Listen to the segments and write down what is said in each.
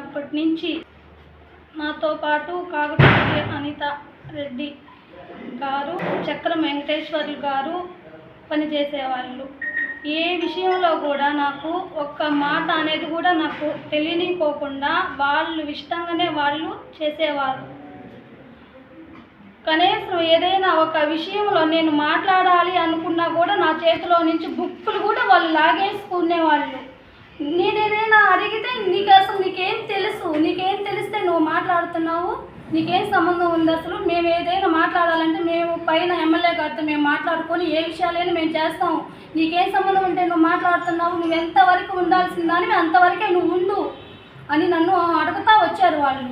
అప్పటి నుంచి నాతో పాటు కాకతీయ అనిత రెడ్డి గారు చక్రం వెంకటేశ్వర్లు గారు పనిచేసేవాళ్ళు. ఏ విషయంలో కూడా నాకు ఒక్క మాట అనేది కూడా నాకు తెలియనిపోకుండా వాళ్ళు ఇష్టంగానే వాళ్ళు చేసేవారు. కనీసం ఏదైనా ఒక విషయంలో నేను మాట్లాడాలి అనుకున్నా కూడా నా చేతిలో నుంచి బుక్కులు కూడా వాళ్ళు లాగేసుకునేవాళ్ళు. నేను ఏదైనా అడిగితే నీకు అసలు నీకేం తెలుసు? నీకేం తెలిస్తే నువ్వు మాట్లాడుతున్నావు? నీకేం సంబంధం ఉంది అసలు? మేము ఏదైనా మాట్లాడాలంటే మేము పైన ఎమ్మెల్యే గారితో మేము మాట్లాడుకొని ఏ విషయాలైనా మేము చేస్తాము నీకేం సంబంధం ఉంటే నువ్వు మాట్లాడుతున్నావు. నువ్వు ఎంతవరకు ఉండాల్సిందని అంతవరకే నువ్వు ఉండు అని నన్ను అడుగుతా వచ్చారు వాళ్ళు.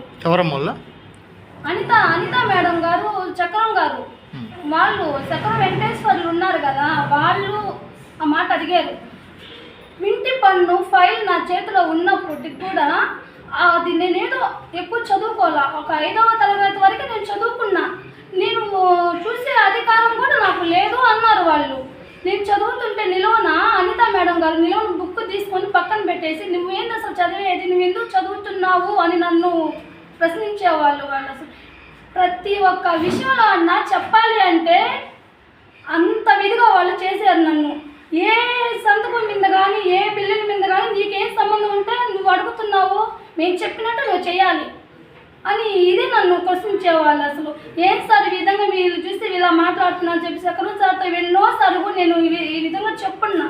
అనిత అనిత మేడం గారు చక్రం గారు. వాళ్ళు చక్రం వెంకటేశ్వర్లు ఉన్నారు కదా వాళ్ళు ఆ మాట అడిగారు. ఇంటి పన్ను ఫైల్ నా చేతిలో ఉన్నప్పటికి కూడా అది నేనేదో ఎక్కువ చదువుకోవాలా? ఒక ఐదవ తరగతి వరకు నేను చదువుకున్నా. నేను చూసే అధికారం కూడా నాకు లేదు అన్నారు వాళ్ళు. నేను చదువుతుంటే నిలవన? అనిత మేడం గారు నిలువన బుక్ తీసుకొని పక్కన పెట్టేసి నువ్వేంది అసలు చదివేది? నువ్వు ఎందుకు చదువుతున్నావు? అని నన్ను ప్రశ్నించేవాళ్ళు వాళ్ళు అసలు. ప్రతి ఒక్క విషయంలో అన్న చెప్పాలి అంటే అంత విధిగా వాళ్ళు చేశారు నన్ను. ఏ సంతకం మీద కానీ ఏ బిల్లుల మీద కానీ నీకేం సంబంధం ఉంటే నువ్వు అడుగుతున్నావు మేము చెప్పినట్టు నువ్వు చేయాలి అని ఇది నన్ను ప్రశ్నించేవాళ్ళు అసలు. ఏం సార్ ఈ విధంగా మీరు చూస్తే ఇలా మాట్లాడుతున్నారు చెప్పి సకలం సార్తో ఎన్నోసార్లు కూడా నేను ఈ- ఈ విధంగా చెప్పున్నా.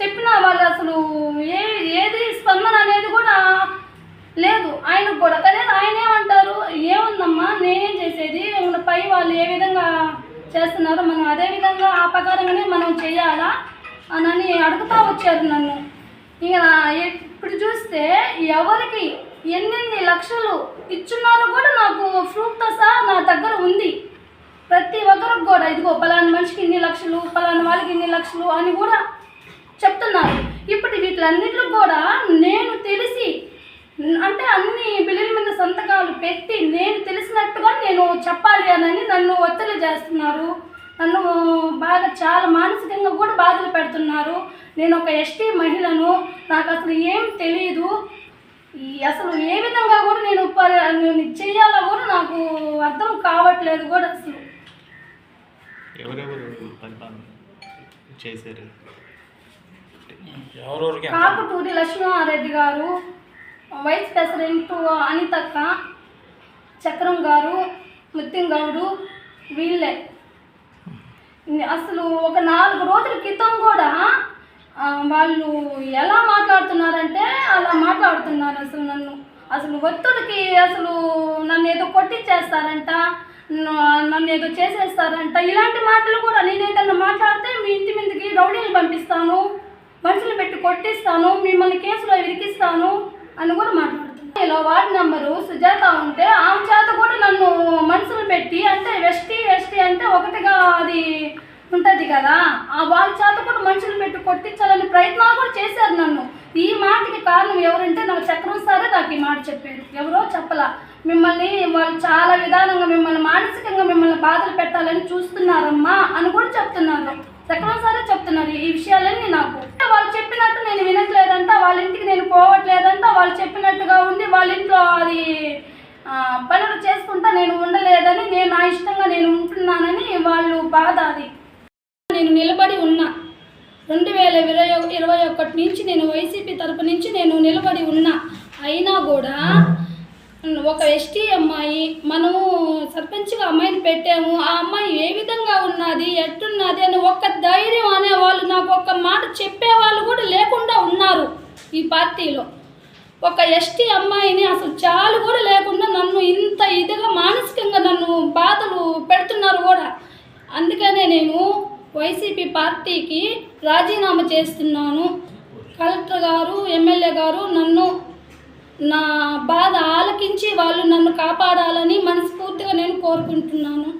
చెప్పిన వాళ్ళు అసలు ఏ ఏది స్పందన అనేది కూడా లేదు. ఆయనకు కూడా కానీ ఆయన ఏమంటారు ఏముందమ్మా నేనేం చేసేది మన పై వాళ్ళు ఏ విధంగా చేస్తున్నారు. మనం అదే విధంగా ఆ ప్రకారంగానే మనం చేయాలా అని అడుగుతా వచ్చారు నన్ను. ఇక ఇప్పుడు చూస్తే ఎవరికి ఎన్నెన్ని లక్షలు ఇచ్చున్నారో కూడా నాకు ప్రూఫ్తో సహా నా దగ్గర ఉంది. ప్రతి ఒక్కరికి కూడా ఇదిగో పలానా మనిషికి ఇన్ని లక్షలు పలానా వాళ్ళకి ఇన్ని లక్షలు అని కూడా చెప్తున్నారు. ఇప్పుడు వీటిలన్నింటిలో కూడా నేను తెలిసి అంటే అన్ని బిల్లుల మీద సంతకాలు పెట్టి నేను తెలిసినట్టుగా నేను చెప్పాలి అని నన్ను ఒత్తిడి చేస్తున్నారు. నన్ను బాగా చాలా మానసికంగా కూడా బాధలు పెడుతున్నారు. నేను ఒక ఎస్టీ మహిళను నాకు అసలు ఏం తెలియదు అసలు ఏ విధంగా కూడా నేను చేయాలో కూడా నాకు అర్థం కావట్లేదు కూడా అసలు. ఎవరెవరు చేశారు? కాకుటూరి లక్ష్మణారెడ్డి గారు వైస్ ప్రెసిడెంట్ అనితక్క చక్రం గారు ముత్యం గౌడు వీళ్ళే. అసలు ఒక నాలుగు రోజుల క్రితం కూడా వాళ్ళు ఎలా మాట్లాడుతున్నారంటే అలా మాట్లాడుతున్నారు అసలు నన్ను. అసలు ఒత్తిడికి అసలు నన్ను ఏదో కొట్టించేస్తారంట నన్ను ఏదో చేసేస్తారంట ఇలాంటి మాటలు కూడా నేను ఏదన్నా మాట్లాడితే మీ ఇంటి మీదకి రౌడీలు పంపిస్తాను మనుషులు పెట్టి కొట్టిస్తాను మిమ్మల్ని కేసులో ఇరికిస్తాను అని కూడా మాట్లాడుతుంది. ఇలా వార్డ్ నెంబరు సుజాత ఉంటే ఆమె చేత కూడా నన్ను మనుషులు పెట్టి అంటే ఎస్టీ ఎస్టీ అంటే ఒకటిగా అది ఉంటుంది కదా ఆ వాళ్ళ చేత కూడా మనుషులు పెట్టి కొట్టించాలని ప్రయత్నాలు కూడా చేశారు నన్ను. ఈ మాటకి కారణం ఎవరంటే నాకు చక్రం సారే నాకు ఈ మాట చెప్పారు. ఎవరో చెప్పలా. మిమ్మల్ని వాళ్ళు చాలా విధానంగా మిమ్మల్ని మానసికంగా మిమ్మల్ని బాధలు పెట్టాలని చూస్తున్నారమ్మా అని కూడా చెప్తున్నారు. చక్రం సారే చెప్తున్నారు ఈ విషయాలన్నీ నాకు. వాళ్ళు చెప్పినట్టు నేను వినట్లేదంట వాళ్ళ ఇంటికి నేను పోవట్లేదంట వాళ్ళు చెప్పినట్టుగా ఉంది వాళ్ళ ఇంట్లో పనులు చేసుకుంటా నేను ఉండలేదని నేను నా ఇష్టంగా నేను ఉంటున్నానని వాళ్ళు బాధ అది. నేను నిలబడి ఉన్నా. రెండు వేల ఇరవై ఇరవై ఒకటి నుంచి నేను వైసీపీ తరపు నుంచి నేను నిలబడి ఉన్నా. అయినా కూడా ఒక ఎస్టీ అమ్మాయి మనము సర్పంచ్గా అమ్మాయిని పెట్టాము. ఆ అమ్మాయి ఏ విధంగా ఉన్నది ఎట్టున్నది అని ఒక్క ధైర్యం అనేవాళ్ళు నాకు ఒక్క మాట చెప్పేవాళ్ళు కూడా లేకుండా ఉన్నారు ఈ పార్టీలో. ఒక ఎస్టీ అమ్మాయిని అసలు చాలు కూడా లేకుండా నన్ను ఇంత ఇదిగా మానసికంగా నన్ను బాధలు పెడుతున్నారు కూడా. అందుకనే నేను వైసీపీ పార్టీకి రాజీనామా చేస్తున్నాను. కలెక్టర్ గారు ఎమ్మెల్యే గారు నన్ను నా బాధ ఆలకించి వాళ్ళు నన్ను కాపాడాలని మనస్ఫూర్తిగా నేను కోరుకుంటున్నాను.